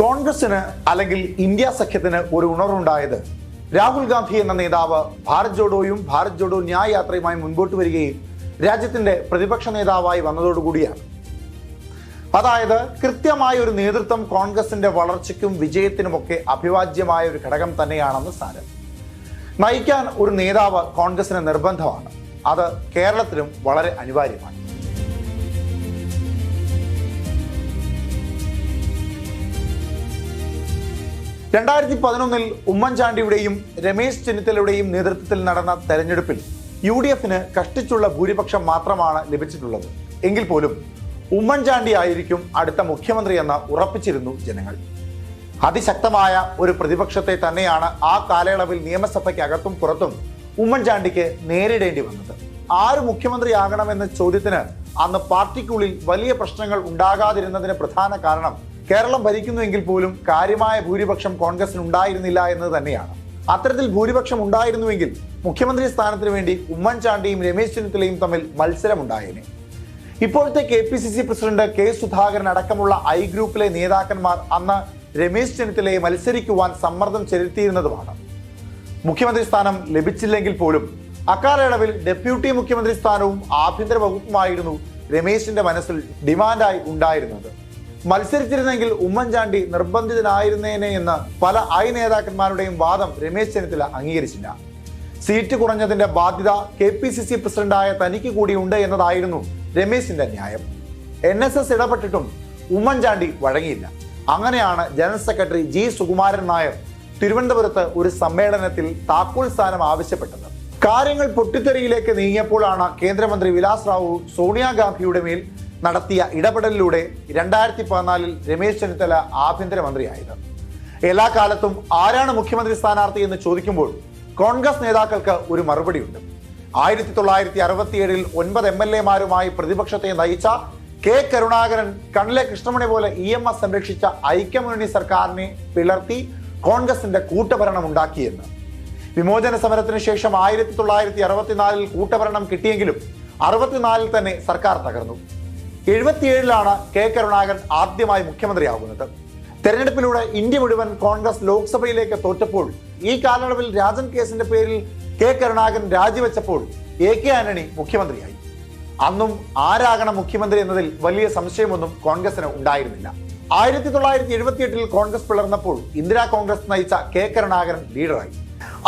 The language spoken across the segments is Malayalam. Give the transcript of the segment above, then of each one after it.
കോൺഗ്രസിന് അല്ലെങ്കിൽ ഇന്ത്യ സഖ്യത്തിന് ഒരു ഉണർവുണ്ടായത് രാഹുൽ ഗാന്ധി എന്ന നേതാവ് ഭാരത് ജോഡോയും ഭാരത് ജോഡോ ന്യായ യാത്രയുമായി മുൻപോട്ട് വരികയും രാജ്യത്തിന്റെ പ്രതിപക്ഷ നേതാവായി വന്നതോടുകൂടിയാണ്. അതായത് കൃത്യമായ ഒരു നേതൃത്വം കോൺഗ്രസിന്റെ വളർച്ചയ്ക്കും വിജയത്തിനുമൊക്കെ അഭിവാജ്യമായ ഒരു ഘടകം തന്നെയാണെന്ന് സാരം. നയിക്കാൻ ഒരു നേതാവ് കോൺഗ്രസിന് നിർബന്ധമാണ്. അത് കേരളത്തിലും വളരെ അനിവാര്യമാണ്. രണ്ടായിരത്തി പതിനൊന്നിൽ ഉമ്മൻചാണ്ടിയുടെയും രമേശ് ചെന്നിത്തലയുടെയും നേതൃത്വത്തിൽ നടന്ന തെരഞ്ഞെടുപ്പിൽ യു ഡി എഫിന് കഷ്ടിച്ചുള്ള ഭൂരിപക്ഷം മാത്രമാണ് ലഭിച്ചിട്ടുള്ളത്. എങ്കിൽ പോലും ഉമ്മൻചാണ്ടി ആയിരിക്കും അടുത്ത മുഖ്യമന്ത്രി എന്ന് ഉറപ്പിച്ചിരുന്നു ജനങ്ങൾ. അതിശക്തമായ ഒരു പ്രതിപക്ഷത്തെ തന്നെയാണ് ആ കാലയളവിൽ നിയമസഭയ്ക്കകത്തും പുറത്തും ഉമ്മൻചാണ്ടിക്ക് നേരിടേണ്ടി വന്നത്. ആര് മുഖ്യമന്ത്രിയാകണമെന്ന ചോദ്യത്തിന് അന്ന് പാർട്ടിക്കുള്ളിൽ വലിയ പ്രശ്നങ്ങൾ ഉണ്ടാകാതിരുന്നതിന് പ്രധാന കാരണം കേരളം ഭരിക്കുന്നുവെങ്കിൽ പോലും കാര്യമായ ഭൂരിപക്ഷം കോൺഗ്രസിന് ഉണ്ടായിരുന്നില്ല എന്ന് തന്നെയാണ്. അത്തരത്തിൽ ഭൂരിപക്ഷം ഉണ്ടായിരുന്നുവെങ്കിൽ മുഖ്യമന്ത്രി സ്ഥാനത്തിന് വേണ്ടി ഉമ്മൻചാണ്ടിയും രമേശ് ചെന്നിത്തലയും തമ്മിൽ മത്സരമുണ്ടായേനെ. ഇപ്പോഴത്തെ K P C C president K Sudhakaran അടക്കമുള്ള ഐ ഗ്രൂപ്പിലെ നേതാക്കന്മാർ അന്ന് രമേശ് ചെന്നിത്തലയെ മത്സരിക്കുവാൻ സമ്മർദ്ദം ചെലുത്തിയിരുന്നതുമാണ്. മുഖ്യമന്ത്രി സ്ഥാനം ലഭിച്ചില്ലെങ്കിൽ പോലും അക്കാലയളവിൽ ഡെപ്യൂട്ടി മുഖ്യമന്ത്രി സ്ഥാനവും ആഭ്യന്തര വകുപ്പുമായിരുന്നു രമേശിന്റെ മനസ്സിൽ ഡിമാൻഡായി ഉണ്ടായിരുന്നത്. മത്സരിച്ചിരുന്നെങ്കിൽ ഉമ്മൻചാണ്ടി നിർബന്ധിതനായിരുന്നേനെ എന്ന് പല ഐ നേതാക്കന്മാരുടെയും വാദം രമേശ് ചെന്നിത്തല അംഗീകരിച്ചില്ല. സീറ്റ് കുറഞ്ഞതിന്റെ ബാധ്യത കെ പി സി സി പ്രസിഡന്റായ തനിക്ക് കൂടിയുണ്ട് എന്നതായിരുന്നു രമേശിന്റെ ന്യായം. എൻ എസ് എസ് ഇടപെട്ടിട്ടും ഉമ്മൻചാണ്ടി വഴങ്ങിയില്ല. അങ്ങനെയാണ് general secretary G Sukumaran Nair തിരുവനന്തപുരത്ത് ഒരു സമ്മേളനത്തിൽ താക്കോൽ സ്ഥാനം ആവശ്യപ്പെട്ടത്. കാര്യങ്ങൾ പൊട്ടിത്തെറിയിലേക്ക് നീങ്ങിയപ്പോഴാണ് കേന്ദ്രമന്ത്രി വിലാസ് റാവു സോണിയാഗാന്ധിയുടെ മേൽ നടത്തിയ ഇടപെടലിലൂടെ രണ്ടായിരത്തി പതിനാലിൽ രമേശ് ചെന്നിത്തല ആഭ്യന്തരമന്ത്രിയായത്. എല്ലാ കാലത്തും ആരാണ് മുഖ്യമന്ത്രി സ്ഥാനാർത്ഥി എന്ന് ചോദിക്കുമ്പോൾ കോൺഗ്രസ് നേതാക്കൾക്ക് ഒരു മറുപടിയുണ്ട്. ആയിരത്തി തൊള്ളായിരത്തി അറുപത്തിയേഴിൽ ഒൻപത് എം എൽ എമാരുമായി പ്രതിപക്ഷത്തെ നയിച്ച കെ കരുണാകരൻ കണ്ണിലെ കൃഷ്ണമണി പോലെ ഇ എം എസ് സംരക്ഷിച്ച ഐക്യമുന്നണി സർക്കാരിനെ പിളർത്തി കോൺഗ്രസിന്റെ കൂട്ടഭരണം ഉണ്ടാക്കിയെന്ന്. വിമോചന സമരത്തിന് ശേഷം ആയിരത്തി തൊള്ളായിരത്തി അറുപത്തിനാലിൽ കൂട്ടഭരണം കിട്ടിയെങ്കിലും അറുപത്തിനാലിൽ തന്നെ സർക്കാർ തകർന്നു. എഴുപത്തിയേഴിലാണ് കെ കരുണാകരൻ ആദ്യമായി മുഖ്യമന്ത്രിയാകുന്നത്. തെരഞ്ഞെടുപ്പിലൂടെ ഇന്ത്യ മുഴുവൻ കോൺഗ്രസ് ലോക്സഭയിലേക്ക് തോറ്റപ്പോൾ ഈ കാലയളവിൽ രാജൻ കേസിന്റെ പേരിൽ കെ കരുണാകരൻ രാജിവെച്ചപ്പോൾ എ കെ ആന്റണി മുഖ്യമന്ത്രിയായി. അന്നും ആരാകണം മുഖ്യമന്ത്രി എന്നതിൽ വലിയ സംശയമൊന്നും കോൺഗ്രസിന് ഉണ്ടായിരുന്നില്ല. ആയിരത്തി തൊള്ളായിരത്തി എഴുപത്തിയെട്ടിൽ കോൺഗ്രസ് പിളർന്നപ്പോൾ ഇന്ദിരാ കോൺഗ്രസ് നയിച്ച കെ കരുണാകരൻ ലീഡറായി.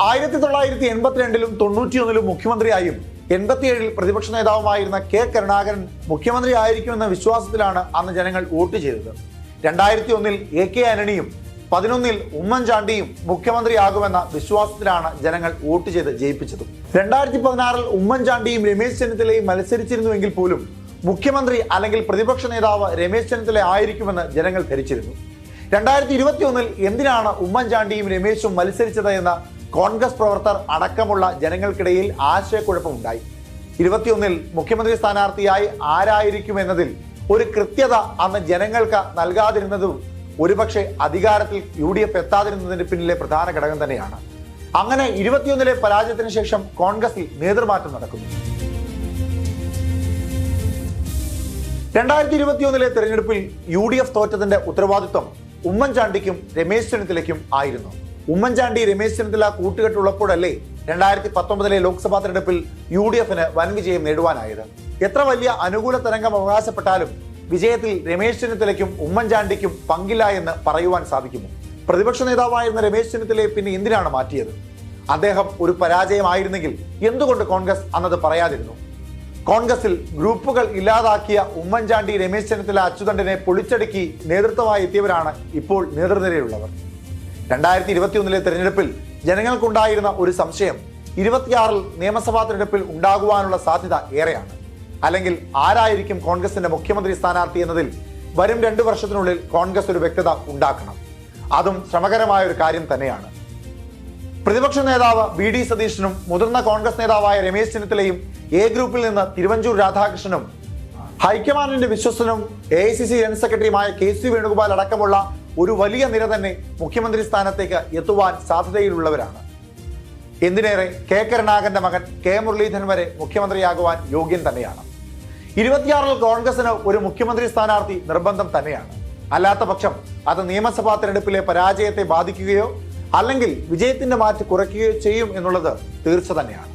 ആയിരത്തി തൊള്ളായിരത്തി എൺപത്തിരണ്ടിലും തൊണ്ണൂറ്റിയൊന്നിലും മുഖ്യമന്ത്രിയായും എൺപത്തിയേഴിൽ പ്രതിപക്ഷ നേതാവുമായിരുന്ന കെ കരുണാകരൻ മുഖ്യമന്ത്രി ആയിരിക്കുമെന്ന വിശ്വാസത്തിലാണ് അന്ന് ജനങ്ങൾ വോട്ട് ചെയ്തത്. രണ്ടായിരത്തി ഒന്നിൽ എ കെ ആന്റണിയും പതിനൊന്നിൽ ഉമ്മൻചാണ്ടിയും മുഖ്യമന്ത്രിയാകുമെന്ന വിശ്വാസത്തിലാണ് ജനങ്ങൾ വോട്ട് ചെയ്ത് ജയിപ്പിച്ചതും. രണ്ടായിരത്തി പതിനാറിൽ ഉമ്മൻചാണ്ടിയും രമേശ് ചെന്നിത്തലയും മത്സരിച്ചിരുന്നുവെങ്കിൽ പോലും മുഖ്യമന്ത്രി അല്ലെങ്കിൽ പ്രതിപക്ഷ നേതാവ് രമേശ് ചെന്നിത്തല ആയിരിക്കുമെന്ന് ജനങ്ങൾ ധരിച്ചിരുന്നു. രണ്ടായിരത്തി ഇരുപത്തി ഒന്നിൽ എന്തിനാണ് ഉമ്മൻചാണ്ടിയും രമേശും മത്സരിച്ചത് എന്ന കോൺഗ്രസ് പ്രവർത്തകർ അടക്കമുള്ള ജനങ്ങൾക്കിടയിൽ ആശയക്കുഴപ്പമുണ്ടായി. ഇരുപത്തിയൊന്നിൽ മുഖ്യമന്ത്രി സ്ഥാനാർത്ഥിയായി ആരായിരിക്കുമെന്നതിൽ ഒരു കൃത്യത അന്ന് ജനങ്ങൾക്ക് നൽകാതിരുന്നതും ഒരുപക്ഷെ അധികാരത്തിൽ യു ഡി എഫ് എത്താതിരുന്നതിന് പിന്നിലെ പ്രധാന ഘടകം തന്നെയാണ്. അങ്ങനെ ഇരുപത്തിയൊന്നിലെ പരാജയത്തിന് ശേഷം കോൺഗ്രസിൽ നേതൃമാറ്റം നടക്കുന്നു. രണ്ടായിരത്തി ഇരുപത്തിയൊന്നിലെ തെരഞ്ഞെടുപ്പിൽ യു ഡി എഫ് തോറ്റതിന്റെ ഉത്തരവാദിത്വം ഉമ്മൻചാണ്ടിക്കും രമേശ് ചെന്നിത്തലയ്ക്കും ആയിരുന്നു. ഉമ്മൻചാണ്ടി രമേശ് ചെന്നിത്തല കൂട്ടുകെട്ടുള്ളപ്പോഴല്ലേ രണ്ടായിരത്തി പത്തൊമ്പതിലെ ലോക്സഭാ തെരഞ്ഞെടുപ്പിൽ യു ഡി എഫിന് വൻ വിജയം നേടുവാനായത്? എത്ര വലിയ അനുകൂല തരംഗം അവകാശപ്പെട്ടാലും വിജയത്തിൽ രമേശ് ചെന്നിത്തലയ്ക്കും ഉമ്മൻചാണ്ടിക്കും പങ്കില്ല എന്ന് പറയുവാൻ സാധിക്കുമോ? പ്രതിപക്ഷ നേതാവായിരുന്ന രമേശ് ചെന്നിത്തലയെ പിന്നെ എന്തിനാണ് മാറ്റിയത്? അദ്ദേഹം ഒരു പരാജയമായിരുന്നെങ്കിൽ എന്തുകൊണ്ട് കോൺഗ്രസ് അന്നത് പറയാതിരുന്നു? കോൺഗ്രസിൽ ഗ്രൂപ്പുകൾ ഇല്ലാതാക്കിയ ഉമ്മൻചാണ്ടി രമേശ് ചെന്നിത്തല അച്യുതണ്ടനെ പൊളിച്ചടുക്കി നേതൃത്വമായി എത്തിയവരാണ് ഇപ്പോൾ നേതൃനിരയിലുള്ളവർ. രണ്ടായിരത്തി ഇരുപത്തിയൊന്നിലെ തെരഞ്ഞെടുപ്പിൽ ജനങ്ങൾക്കുണ്ടായിരുന്ന ഒരു സംശയം ഇരുപത്തിയാറിൽ നിയമസഭാ തെരഞ്ഞെടുപ്പിൽ ഉണ്ടാകുവാനുള്ള സാധ്യത ഏറെയാണ്. അല്ലെങ്കിൽ ആരായിരിക്കും കോൺഗ്രസിന്റെ മുഖ്യമന്ത്രി സ്ഥാനാർത്ഥി എന്നതിൽ വരും രണ്ടു വർഷത്തിനുള്ളിൽ കോൺഗ്രസ് ഒരു വ്യക്തത ഉണ്ടാക്കണം. അതും ശ്രമകരമായ ഒരു കാര്യം തന്നെയാണ്. പ്രതിപക്ഷ നേതാവ് ബി ഡി സതീശനും മുതിർന്ന കോൺഗ്രസ് നേതാവായ രമേശ് ചെന്നിത്തലയും എ ഗ്രൂപ്പിൽ നിന്ന് തിരുവഞ്ചൂർ രാധാകൃഷ്ണനും ഹൈക്കമാൻഡിന്റെ വിശ്വസനും A I C C general സെക്രട്ടറിയുമായ കെ സി വേണുഗോപാൽ അടക്കമുള്ള ഒരു വലിയ നിര തന്നെ മുഖ്യമന്ത്രി സ്ഥാനത്തേക്ക് എത്തുവാൻ സാധ്യതയിലുള്ളവരാണ്. എന്തിനേറെ കെ കരുണാകരന്റെ മകൻ കെ മുരളീധരൻ വരെ മുഖ്യമന്ത്രിയാകുവാൻ യോഗ്യൻ തന്നെയാണ്. ഇരുപത്തിയാറിൽ കോൺഗ്രസിന് ഒരു മുഖ്യമന്ത്രി സ്ഥാനാർത്ഥി നിർബന്ധം തന്നെയാണ്. അല്ലാത്ത പക്ഷം അത് നിയമസഭാ തെരഞ്ഞെടുപ്പിലെ പരാജയത്തെ ബാധിക്കുകയോ അല്ലെങ്കിൽ വിജയത്തിന്റെ മാറ്റ് കുറയ്ക്കുകയോ ചെയ്യും എന്നുള്ളത് തീർച്ച തന്നെയാണ്.